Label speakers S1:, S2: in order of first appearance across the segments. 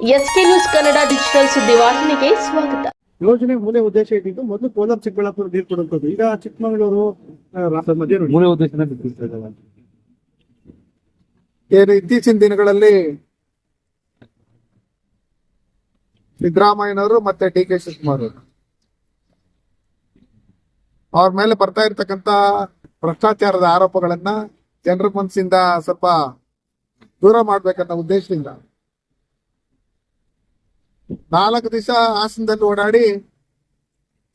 S1: S K news Kannada digital ಸುದ್ದಿವಾಹಿನಿಗೆ ಸ್ವಾಗತ.
S2: ಯೋಜನೆ ಮೂಲ ಉದ್ದೇಶ ಇದ್ದಿದ್ದು ಮೊದಲು ಕೋಲಾರ ಚಿಕ್ಕಬಳ್ಳಾಪುರ ನೀರು ಕೊಡುವಂತದ್ದು ಈಗ ಚಿಕ್ಕಮಗಳೂರು.
S3: ಮೂಲ ಉದ್ದೇಶನ
S4: ಏನು ಇತ್ತೀಚಿನ ದಿನಗಳಲ್ಲಿ ಸಿದ್ದರಾಮಯ್ಯನವರು ಮತ್ತೆ ಡಿ ಕೆ ಶಿವಕುಮಾರ್ ಅವರು. ಅವ್ರ ಮೇಲೆ ಬರ್ತಾ ಇರ್ತಕ್ಕಂತ ಭ್ರಷ್ಟಾಚಾರದ ಆರೋಪಗಳನ್ನ ಜನರ ಮನಸ್ಸಿಂದ ಸ್ವಲ್ಪ ದೂರ ಮಾಡ್ಬೇಕನ್ನೋ ಉದ್ದೇಶದಿಂದ ನಾಲ್ಕು ದಿವಸ ಹಾಸನದಲ್ಲಿ ಓಡಾಡಿ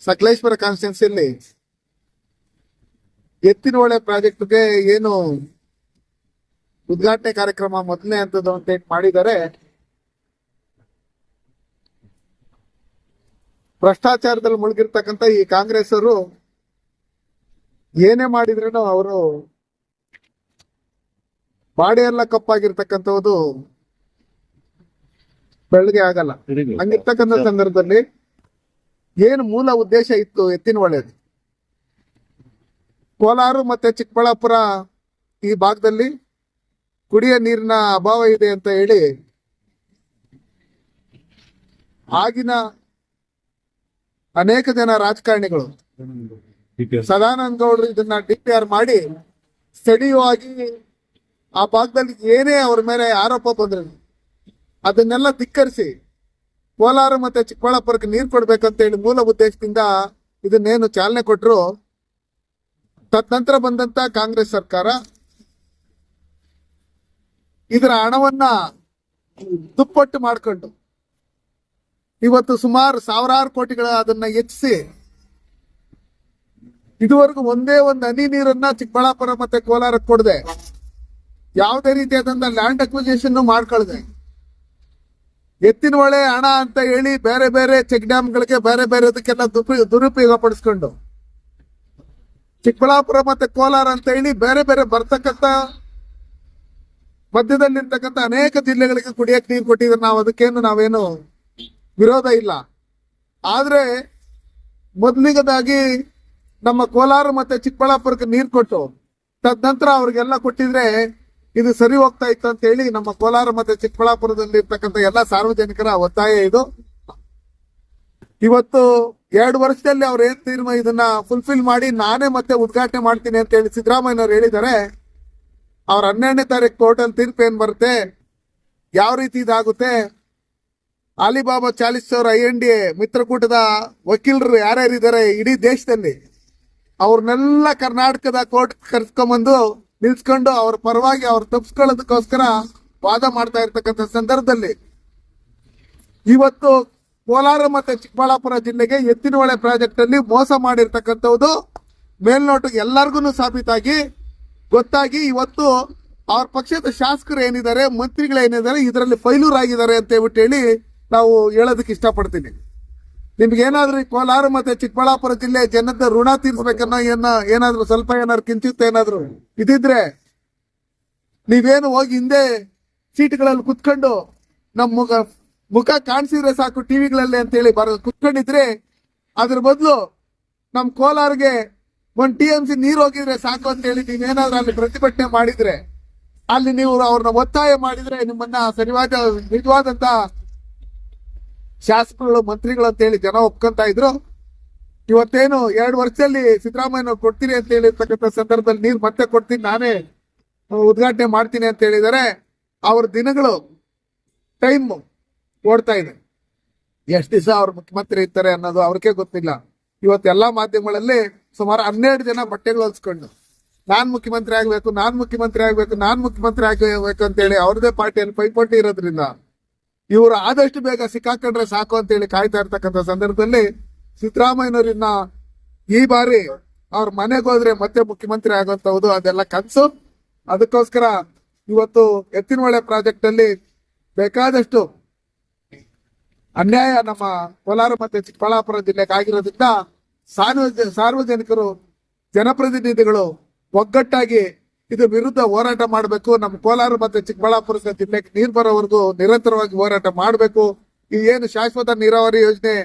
S4: ಸಕಲೇಶ್ವರ ಕಾನ್ಸ್ಟಿಟ್ಯೂನ್ಸಿಯಲ್ಲಿ ಎತ್ತಿನಹೊಳೆ ಪ್ರಾಜೆಕ್ಟ್ಗೆ ಏನು ಉದ್ಘಾಟನೆ ಕಾರ್ಯಕ್ರಮ ಮೊದಲನೇ ಹಂತದ ಅಂತ ಮಾಡಿದ್ದಾರೆ ಭ್ರಷ್ಟಾಚಾರದಲ್ಲಿ ಮುಳುಗಿರ್ತಕ್ಕಂಥ ಈ ಕಾಂಗ್ರೆಸ್ ಅವರು ಏನೇ ಮಾಡಿದ್ರೇನು ಅವರು ಬಾಡಿ ಎಲ್ಲ ಕಪ್ಪಾಗಿರ್ತಕ್ಕಂಥದ್ದು ಬೆಳಗ್ಗೆ ಆಗಲ್ಲ. ಹಂಗಿರ್ತಕ್ಕಂಥ ಸಂದರ್ಭದಲ್ಲಿ ಏನು ಮೂಲ ಉದ್ದೇಶ ಇತ್ತು ಎತ್ತಿನ ಒಳ್ಳೇದು ಕೋಲಾರ ಮತ್ತೆ ಚಿಕ್ಕಬಳ್ಳಾಪುರ ಈ ಭಾಗದಲ್ಲಿ ಕುಡಿಯ ನೀರಿನ ಅಭಾವ ಇದೆ ಅಂತ ಹೇಳಿ ಆಗಿನ ಅನೇಕ ಜನ ರಾಜಕಾರಣಿಗಳು ಸದಾನಂದ ಗೌಡರು ಇದನ್ನ ಡಿ ಪಿ ಆರ್ ಮಾಡಿ ಸ್ಥಳೀಯವಾಗಿ ಆ ಭಾಗದಲ್ಲಿ ಏನೇ ಅವ್ರ ಮೇಲೆ ಆರೋಪ ಬಂದ್ರೆ ಅದನ್ನೆಲ್ಲ ಧಿಕ್ಕರಿಸಿ ಕೋಲಾರ ಮತ್ತೆ ಚಿಕ್ಕಬಳ್ಳಾಪುರಕ್ಕೆ ನೀರು ಕೊಡ್ಬೇಕಂತ ಹೇಳಿ ಮೂಲ ಉದ್ದೇಶದಿಂದ ಇದನ್ನೇನು ಚಾಲನೆ ಕೊಟ್ಟರು ತದನಂತರ ಬಂದಂತ ಕಾಂಗ್ರೆಸ್ ಸರ್ಕಾರ ಇದರ ಹಣವನ್ನ ದುಪ್ಪಟ್ಟು ಮಾಡ್ಕೊಂಡು ಇವತ್ತು ಸುಮಾರು ಸಾವಿರಾರು ಕೋಟಿಗಳ ಅದನ್ನ ಹೆಚ್ಚಿಸಿ ಇದುವರೆಗೂ ಒಂದೇ ಒಂದು ಹನಿ ನೀರನ್ನ ಚಿಕ್ಕಬಳ್ಳಾಪುರ ಮತ್ತೆ ಕೋಲಾರಕ್ಕೆ ಕೊಡದೆ. ಯಾವುದೇ ರೀತಿಯಾದಂತ ಲ್ಯಾಂಡ್ ಅಕ್ವಿಜೇಷನ್ ಮಾಡ್ಕೊಳ್ದೆ. ಎತ್ತಿನ ಹೊಳೆ ಹಣ ಅಂತ ಹೇಳಿ ಬೇರೆ ಬೇರೆ ಚೆಕ್ ಡ್ಯಾಮ್ಗಳಿಗೆ ಬೇರೆ ಬೇರೆ ಅದಕ್ಕೆಲ್ಲ ದುರುಪಯೋಗ ಪಡಿಸ್ಕೊಂಡು ಚಿಕ್ಕಬಳ್ಳಾಪುರ ಮತ್ತೆ ಕೋಲಾರ ಅಂತ ಹೇಳಿ ಬೇರೆ ಬೇರೆ ಬರ್ತಕ್ಕಂಥ ಮಧ್ಯದಲ್ಲಿರ್ತಕ್ಕಂಥ ಅನೇಕ ಜಿಲ್ಲೆಗಳಿಗೆ ಕುಡಿಯಕ್ಕೆ ನೀರು ಕೊಟ್ಟಿದ್ರೆ ನಾವು ಅದಕ್ಕೇನು ನಾವೇನು ವಿರೋಧ ಇಲ್ಲ. ಆದರೆ ಮೊದಲಿಗದಾಗಿ ನಮ್ಮ ಕೋಲಾರ ಮತ್ತೆ ಚಿಕ್ಕಬಳ್ಳಾಪುರಕ್ಕೆ ನೀರು ಕೊಟ್ಟು, ತದನಂತರ ಅವ್ರಿಗೆಲ್ಲ ಕೊಟ್ಟಿದ್ರೆ ಇದು ಸರಿ ಹೋಗ್ತಾ ಇತ್ತು ಅಂತ ಹೇಳಿ ನಮ್ಮ ಕೋಲಾರ ಮತ್ತೆ ಚಿಕ್ಕಬಳ್ಳಾಪುರದಲ್ಲಿ ಇರ್ತಕ್ಕಂಥ ಎಲ್ಲ ಸಾರ್ವಜನಿಕರ ಒತ್ತಾಯ ಇದು. ಇವತ್ತು ಎರಡು ವರ್ಷದಲ್ಲಿ ಅವ್ರು ಏನ್ ತೀರ್ಮಾನ ಇದನ್ನ ಫುಲ್ಫಿಲ್ ಮಾಡಿ ನಾನೇ ಮತ್ತೆ ಉದ್ಘಾಟನೆ ಮಾಡ್ತೀನಿ ಅಂತ ಹೇಳಿ ಸಿದ್ದರಾಮಯ್ಯನವ್ರು ಹೇಳಿದ್ದಾರೆ. ಅವ್ರ ಹನ್ನೆರಡನೇ ತಾರೀಕು ಕೋರ್ಟಲ್ಲಿ ತೀರ್ಪು ಏನ್ ಬರುತ್ತೆ? ಯಾವ ರೀತಿ ಇದಾಗುತ್ತೆ? ಅಲಿಬಾಬಾ ಚಾಲಿಸ್ ಅವರ ಐ ಎನ್ ಡಿ ಎ ಮಿತ್ರಕೂಟದ ವಕೀಲರು ಯಾರ್ಯಾರಿದ್ದಾರೆ? ಇಡೀ ದೇಶದಲ್ಲಿ. ಅವ್ರನ್ನೆಲ್ಲ ಕರ್ನಾಟಕದ ಕೋರ್ಟ್ ಕರ್ಸ್ಕೊಂಬಂದು ನಿಲ್ಸ್ಕೊಂಡು ಅವ್ರ ಪರವಾಗಿ ಅವ್ರು ತಪ್ಸ್ಕೊಳ್ಳೋದಕ್ಕೋಸ್ಕರ ವಾದ ಮಾಡ್ತಾ ಇರ್ತಕ್ಕಂಥ ಸಂದರ್ಭದಲ್ಲಿ ಇವತ್ತು ಕೋಲಾರ ಮತ್ತೆ ಚಿಕ್ಕಬಳ್ಳಾಪುರ ಜಿಲ್ಲೆಗೆ ಎತ್ತಿನಹೊಳೆ ಪ್ರಾಜೆಕ್ಟ್ ಅಲ್ಲಿ ಮೋಸ ಮಾಡಿರ್ತಕ್ಕಂಥದ್ದು ಮೇಲ್ನೋಟಕ್ಕೆ ಎಲ್ಲರಿಗೂ ಸಾಬೀತಾಗಿ ಗೊತ್ತಾಗಿ ಇವತ್ತು ಅವ್ರ ಪಕ್ಷದ ಶಾಸಕರು ಏನಿದ್ದಾರೆ, ಮಂತ್ರಿಗಳೇನಿದ್ದಾರೆ, ಇದರಲ್ಲಿ ಫೈಲೂರ್ ಆಗಿದ್ದಾರೆ ಅಂತ ಹೇಳ್ಬಿಟ್ಟು ಹೇಳಿ ನಾವು ಹೇಳೋದಕ್ಕೆ ಇಷ್ಟಪಡ್ತೀನಿ. ನಿಮ್ಗೆ ಏನಾದ್ರೂ ಕೋಲಾರ ಮತ್ತೆ ಚಿಕ್ಕಬಳ್ಳಾಪುರ ಜಿಲ್ಲೆ ಜನದ ಋಣ ತೀರ್ಸ್ಬೇಕನ್ನೋ ಏನ ಏನಾದ್ರು ಸ್ವಲ್ಪ ಏನಾದ್ರು ಕಿಂಚಿತ್ ಏನಾದ್ರು ಇದಿದ್ರೆ ನೀವೇನು ಹೋಗಿ ಹಿಂದೆ ಸೀಟ್ಗಳಲ್ಲಿ ಕುತ್ಕೊಂಡು ನಮ್ಮ ಮುಖ ಮುಖ ಕಾಣಿಸಿದ್ರೆ ಸಾಕು ಟಿವಿಗಳಲ್ಲಿ ಅಂತೇಳಿ ಬರ ಕುತ್ಕೊಂಡಿದ್ರೆ ಅದ್ರ ಬದಲು ನಮ್ ಕೋಲಾರ್ಗೆ ಒಂದ್ ಟಿ ಎಂ ಸಿ ನೀರ್ ಹೋಗಿದ್ರೆ ಸಾಕು ಅಂತ ಹೇಳಿ ನೀವೇನಾದ್ರೂ ಅಲ್ಲಿ ಪ್ರತಿಭಟನೆ ಮಾಡಿದ್ರೆ ಅಲ್ಲಿ ನೀವು ಅವ್ರನ್ನ ಒತ್ತಾಯ ಮಾಡಿದ್ರೆ ನಿಮ್ಮನ್ನ ಸರಿವಾದ ನಿಜವಾದಂತ ಶಾಸಕರು ಮಂತ್ರಿಗಳು ಅಂತ ಹೇಳಿ ಜನ ಒಪ್ಕೊಂತ ಇದ್ರು. ಇವತ್ತೇನು ಎರಡು ವರ್ಷದಲ್ಲಿ ಸಿದ್ದರಾಮಯ್ಯ ಕೊಡ್ತೀನಿ ಅಂತ ಹೇಳಿರ್ತಕ್ಕಂಥ ಸಂದರ್ಭದಲ್ಲಿ ನೀರು ಮತ್ತೆ ಕೊಡ್ತೀನಿ, ನಾನೇ ಉದ್ಘಾಟನೆ ಮಾಡ್ತೀನಿ ಅಂತ ಹೇಳಿದರೆ ಅವ್ರ ದಿನಗಳು, ಟೈಮ್ ಓಡ್ತಾ ಇದೆ. ಎಷ್ಟು ದಿವಸ ಅವ್ರ ಮುಖ್ಯಮಂತ್ರಿ ಇರ್ತಾರೆ ಅನ್ನೋದು ಅವ್ರಿಗೆ ಗೊತ್ತಿಲ್ಲ. ಇವತ್ತು ಎಲ್ಲಾ ಮಾಧ್ಯಮಗಳಲ್ಲಿ ಸುಮಾರು ಹನ್ನೆರಡು ಜನ ಬಟ್ಟೆಗಳು ಹೊಲ್ಸ್ಕೊಂಡು, ನಾನ್ ಮುಖ್ಯಮಂತ್ರಿ ಆಗ್ಬೇಕು, ನಾನ್ ಮುಖ್ಯಮಂತ್ರಿ ಆಗ್ಬೇಕು, ನಾನ್ ಮುಖ್ಯಮಂತ್ರಿ ಆಗ್ಬೇಕು ಅಂತ ಹೇಳಿ ಅವ್ರದೇ ಪಾರ್ಟಿಯಲ್ಲಿ ಪೈಪೋಟಿ ಇರೋದ್ರಿಂದ ಇವರು ಆದಷ್ಟು ಬೇಗ ಸಿಕ್ಕಾಕೊಂಡ್ರೆ ಸಾಕು ಅಂತ ಹೇಳಿ ಕಾಯ್ತಾ ಇರ್ತಕ್ಕಂಥ ಸಂದರ್ಭದಲ್ಲಿ ಸಿದ್ದರಾಮಯ್ಯನವರನ್ನ ಈ ಬಾರಿ ಅವ್ರ ಮನೆಗೆ ಹೋದ್ರೆ ಮತ್ತೆ ಮುಖ್ಯಮಂತ್ರಿ ಆಗುವಂತದ್ದು ಅದೆಲ್ಲ ಕನಸು. ಅದಕ್ಕೋಸ್ಕರ ಇವತ್ತು ಎತ್ತಿನಹೊಳೆ ಪ್ರಾಜೆಕ್ಟ್ ಅಲ್ಲಿ ಬೇಕಾದಷ್ಟು ಅನ್ಯಾಯ ನಮ್ಮ ಕೋಲಾರ ಮತ್ತೆ ಚಿಕ್ಕಬಳ್ಳಾಪುರ ಜಿಲ್ಲೆಗೆ ಆಗಿರೋದ್ರಿಂದ ಸಾರ್ವಜ, ಸಾರ್ವಜನಿಕರು, ಜನಪ್ರತಿನಿಧಿಗಳು ಒಗ್ಗಟ್ಟಾಗಿ ಇದ್ರ ವಿರುದ್ಧ ಹೋರಾಟ ಮಾಡಬೇಕು. ನಮ್ಮ ಕೋಲಾರ ಮತ್ತೆ ಚಿಕ್ಕಬಳ್ಳಾಪುರ ಜಿಲ್ಲೆಗೆ ನೀರು ಬರೋವರೆಗೂ ನಿರಂತರವಾಗಿ ಹೋರಾಟ ಮಾಡಬೇಕು. ಈ ಏನು ಶಾಶ್ವತ ನೀರಾವರಿ ಯೋಜನೆ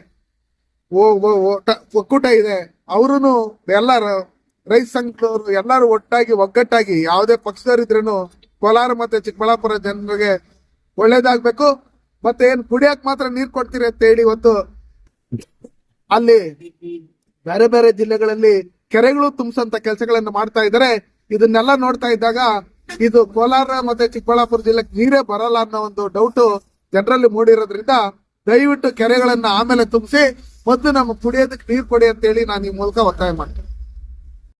S4: ಒಕ್ಕೂಟ ಇದೆ. ಅವರು ಎಲ್ಲ ರೈತ ಸಂಘದವರು ಎಲ್ಲರೂ ಒಟ್ಟಾಗಿ, ಒಗ್ಗಟ್ಟಾಗಿ ಯಾವುದೇ ಪಕ್ಷದವರಿದ್ರೂ ಕೋಲಾರ ಮತ್ತೆ ಚಿಕ್ಕಬಳ್ಳಾಪುರ ಜನರಿಗೆ ಒಳ್ಳೇದಾಗ್ಬೇಕು. ಮತ್ತೆ ಏನ್ ಕುಡಿಯಕ್ ಮಾತ್ರ ನೀರ್ ಕೊಡ್ತೀರಿ ಅಂತ ಹೇಳಿ ಇವತ್ತು ಅಲ್ಲಿ ಬೇರೆ ಬೇರೆ ಜಿಲ್ಲೆಗಳಲ್ಲಿ ಕೆರೆಗಳು ತುಂಬಿಸಂತ ಕೆಲಸಗಳನ್ನು ಮಾಡ್ತಾ ಇದ್ದಾರೆ. ಇದನ್ನೆಲ್ಲ ನೋಡ್ತಾ ಇದ್ದಾಗ ಇದು ಕೋಲಾರ ಮತ್ತೆ ಚಿಕ್ಕಬಳ್ಳಾಪುರ ಜಿಲ್ಲೆಗೆ ನೀರೇ ಬರಲ್ಲ ಅನ್ನೋ ಒಂದು ಡೌಟ್ ಜನರಲ್ಲಿ ಮೂಡಿರೋದ್ರಿಂದ ದಯವಿಟ್ಟು ಕೆರೆಗಳನ್ನ ಆಮೇಲೆ ತುಂಬಿಸಿ ಮೊದಲು ನಮ್ಗೆ ಕುಡಿಯೋದಕ್ಕೆ ನೀರು ಕೊಡಿ ಅಂತ ಹೇಳಿ ನಾನು ಈ ಮೂಲಕ ಒತ್ತಾಯ ಮಾಡ್ತೀನಿ.